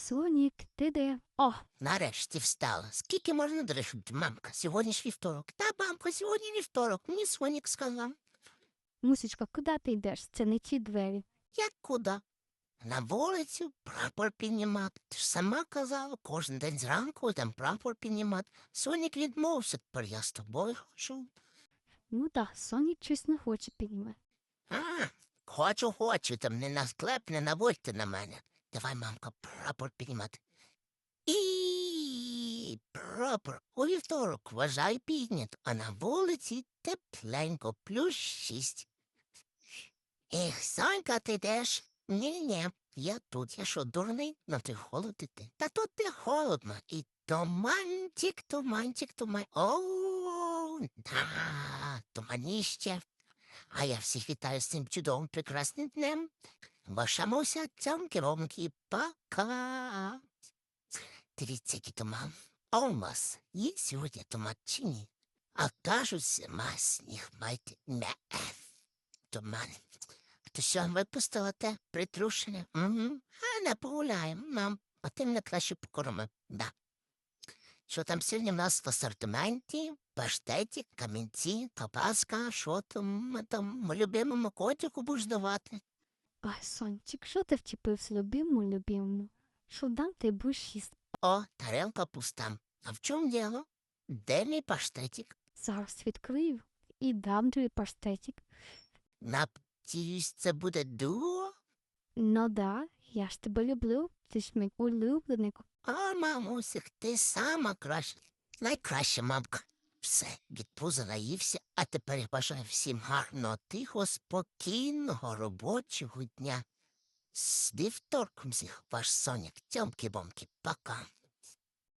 Сонік, ти де? О, Нарешті встала. Скільки можна дришути, мамка? Сьогодні ж вівторок. Та, мамка, сьогодні вівторок. Мені Сонік сказав. мусічка, куди ти йдеш? Це не ті двері. Як куди? На вулицю прапор піднімати. Ти ж сама казала, кожен день зранку там прапор піднімати. Сонік відмовився, тепер я з тобою хочу. Ну так, Сонік щось не хоче підніме. А, хочу, хочу, там не на склеп, не наводьте на мене. Давай, мамка, прапор піднімати. І прапор у вівторок вважай піднят, а на вулиці тепленько, плюс шість. Ех, Санька, ти йдеш? Ні-ні, я тут, я що, дурний? На ти холод іти. Та тут не холодно. І туманчик, туманчик, туман. О, да, туманіще. А я всіх вітаю з цим чудовим прекрасним днем. Ваша Муся цьомки-вомки, пока. Дивіться, який туман. А у вас є сьогодні туман чи ні? А кажуть, ма сніг майте не. Туман. То що, випустила те притрушення? Угу. А не погуляємо нам, а ти мене краще покорми. Да. Що там сьогодні в нас в асортименті? Паштеті, камінці, копаска, що там, там любимому котику будеш давати? Ой, Сончик, що ти вчепився любимому, любимому? Що дам ти будеш їсти? О, тарелка пуста. А в чому діло? Де мій паштетик? Зараз відкрию і дам тобі паштетик. Надіюсь, це буде дуо? Ну да, я ж тебе люблю, ти ж мій улюбленик. А, мамусик, ти сама краща. Найкраща мамка. Все, від пуза наївся, а тепер я бажаю всім гарного, тихо, спокійного робочого дня. З вівторком всіх ваш соняк, тьомки-бомки, пока.